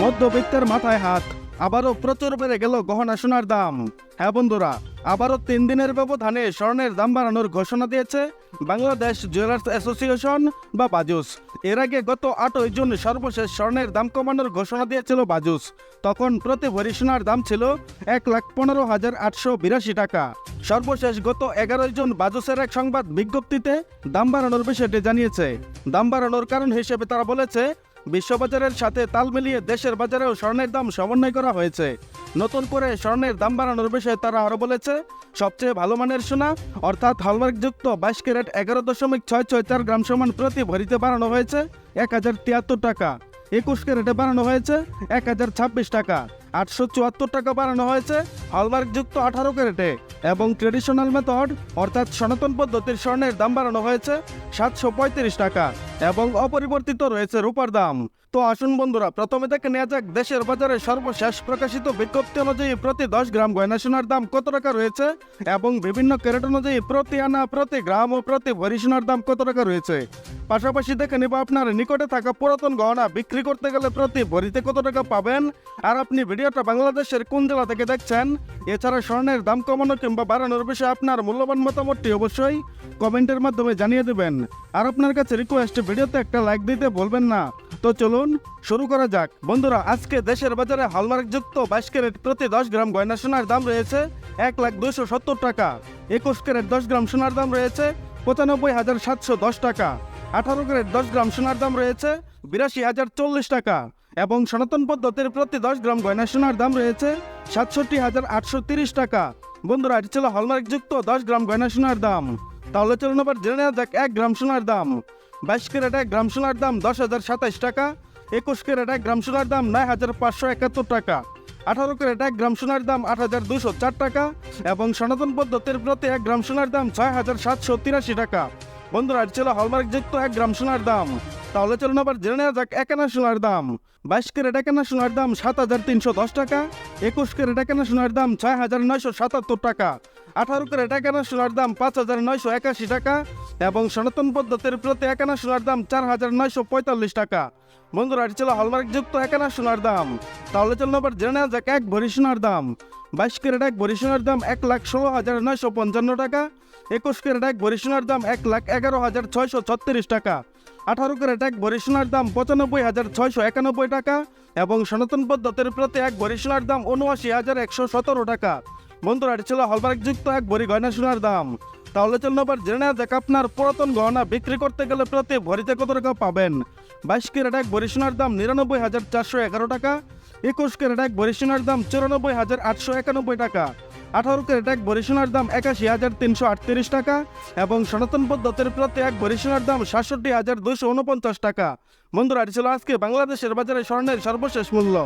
মধ্যবিত্তের মাথায় হাত। আবারও প্রচুর বেড়ে গেল গহনা সোনার দাম। হ্যাঁ বন্ধুরা, আবারও তিন দিনের ব্যবধানে স্বর্ণের দাম বাড়ানোর ঘোষণা দিয়েছে বাংলাদেশ জুয়েলার্স অ্যাসোসিয়েশন বা বাজুস। এর আগে গত আটই জুন সর্বশেষ স্বর্ণের দাম কমানোর ঘোষণা দিয়েছিল বাজুস। তখন প্রতি ভরি সোনার দাম ছিল এক লাখ পনেরো হাজার আটশো বিরাশি টাকা। সর্বশেষ গত এগারোই জুন বাজুসের এক সংবাদ বিজ্ঞপ্তিতে দাম বাড়ানোর বিষয়টি জানিয়েছে। দাম বাড়ানোর কারণ হিসেবে তারা বলেছে বিশ্ববাজারের সাথে তাল মিলিয়ে দেশের বাজারেও স্বর্ণের দাম সমন্বয় করা হয়েছে। নতুন করে স্বর্ণের দাম বাড়ানোর বিষয়ে তারা আরও বলেছে, সবচেয়ে ভালো মানের সোনা, অর্থাৎ হলমার্কযুক্ত বাইশ ক্যারেট এগারো দশমিক ছয় ছয় চার গ্রাম সমান প্রতি ভরিতে বাড়ানো হয়েছে এক হাজার তিয়াত্তর টাকা। একুশ ক্যারেটে বাড়ানো হয়েছে এক হাজার ছাব্বিশ টাকা। আটশো চুয়াত্তর টাকা বাড়ানো হয়েছে হলমার্কযুক্ত আঠারো ক্যারেটে। এবং ট্রেডিশনাল মেথড, অর্থাৎ সনাতন পদ্ধতির স্বর্ণের দাম বাড়ানো হয়েছে সাতশো পঁয়ত্রিশ টাকা। এবং অপরিবর্তিত রয়েছে রূপার দাম। তো আসুন বন্ধুরা, প্রথমে দেখে নেওয়া যাক, দেশের বাজারে সর্বশেষ প্রকাশিত বিজ্ঞপ্তি অনুযায়ী প্রতি দশ গ্রাম গয়না সোনার দাম কত টাকা রয়েছে এবং বিভিন্ন ক্যারেট অনুযায়ী প্রতি আনা, প্রতি গ্রাম ও প্রতি ভরি সোনার দাম কত টাকা রয়েছে? পাশাপাশি দেখে নেব আপনার নিকটে থাকা পুরাতন গহনা বিক্রি করতে গেলে প্রতি ভরিতে কত টাকা পাবেন? আর আপনি ভিডিওটা বাংলাদেশের কোন জেলা থেকে দেখছেন? এছাড়া স্বর্ণের দাম কমানো কিংবা বাড়ানোর বিষয়ে আপনার মূল্যবান মতামতটি অবশ্যই কমেন্টের মাধ্যমে জানিয়ে দেবেন। আর আপনার কাছে রিকোয়েস্ট ভিডিওতে একটা লাইক দিতে বলবেন না। তো চলুন শুরু করা যাক। বন্ধুরা, আজকে দেশের বাজারে হলমার্কযুক্ত বাইশ ক্যারেট প্রতি দশ গ্রাম গয়না সোনার দাম রয়েছে এক লাখ দুশো সত্তর টাকা। একুশ ক্যারেট দশ গ্রাম সোনার দাম রয়েছে পঁচানব্বই হাজার সাতশো দশ টাকা। আঠারো ক্যারেট দশ গ্রাম সোনার দাম রয়েছে বিরাশি হাজার চল্লিশ টাকা। এবং সনাতন পদ্ধতির প্রতি দশ গ্রাম গয়না সোনার দাম রয়েছে সাতষট্টি হাজার আটশো তিরিশ টাকা। বন্ধুরা, এটি ছিল হলমার্কযুক্ত দশ গ্রাম গয়না সোনার দাম। তাহলে চলুন আবার জেনে নেওয়া যাক এক গ্রাম সোনার দাম। বাইশ ক্যারেট এক গ্রাম সোনার দাম দশ হাজার সাতাইশ টাকা, একুশ ক্যারেট এক গ্রাম সোনার দাম নয় হাজার পাঁচশো একাত্তর টাকা, আঠারো ক্যারেট এক গ্রাম সোনার দাম আট হাজার দুশো চার টাকা এবং সনাতন পদ্ধতির প্রতি এক গ্রাম সোনার দাম ছয় হাজার সাতশো তিরাশি টাকা। বন্ধুরা ছিল হলমার্কযুক্ত এক গ্রাম সোনার দাম। তাহলে চলুন আবার জেনে নেওয়া যাক একানা সোনার দাম। বাইশ ক্যারেট একানা সোনার দাম সাত হাজার তিনশো দশ টাকা, একুশ ক্যারেট একানা সোনার দাম ছয় হাজার নয়শো সাতাত্তর টাকা। আঠারো ক্যারেট একানা সোনার দাম পাঁচ হাজার নয়শো একাশি টাকা এবং সনাতন পদ্ধতির প্রতি একানা সোনার দাম চার হাজার নয়শো পঁয়তাল্লিশ টাকা। বন্ধুরা, এটি ছিল হলমার্কযুক্ত একানা সোনার দাম। তাহলে চলুন আবার জেনে নেওয়া যাক এক ভরি সোনার দাম। বাইশ ক্যারেট এক ভরি সোনার দাম এক লাখ ষোলো হাজার নয়শো পঞ্চান্ন টাকা। একুশ ক্যারেট এক ভরি সোনার দাম এক লাখ এগারো হাজার ছয়শো ছত্রিশ টাকা। আঠারো ক্যারেট এক ভরি সোনার দাম পঁচানব্বই হাজার ছয়শো একানব্বই টাকা এবং সনাতন পদ্ধতির প্রতি এক ভরি সোনার দাম উনআশি হাজার একশো সতেরো টাকা। বন্ধুরা এটি ছিল হলমার্কযুক্ত এক ভরি গয়না সোনার দাম। তাহলে চলুন আবার জেনে নেওয়া যাক আপনার পুরাতন গহনা বিক্রি করতে গেলে প্রতি ভরিতে কত টাকা পাবেন? বাইশ ক্যারেট এক ভরি সোনার দাম নিরানব্বই হাজার চারশো এগারো টাকা, একুশ ক্যারেট এক ভরি সোনার দাম চুরানব্বই হাজার আটশো একানব্বই টাকা আঠারো ক্যারেট এক ভরি সোনার দাম একাশি হাজার তিনশো আটত্রিশ টাকা এবং সনাতন পদ্ধতির প্রতি এক ভরি সোনার দাম সাতষট্টি হাজার দুশো উনপঞ্চাশ টাকা। বন্ধুরা এটি ছিল আজকে বাংলাদেশের বাজারে স্বর্ণের সর্বশেষ মূল্য।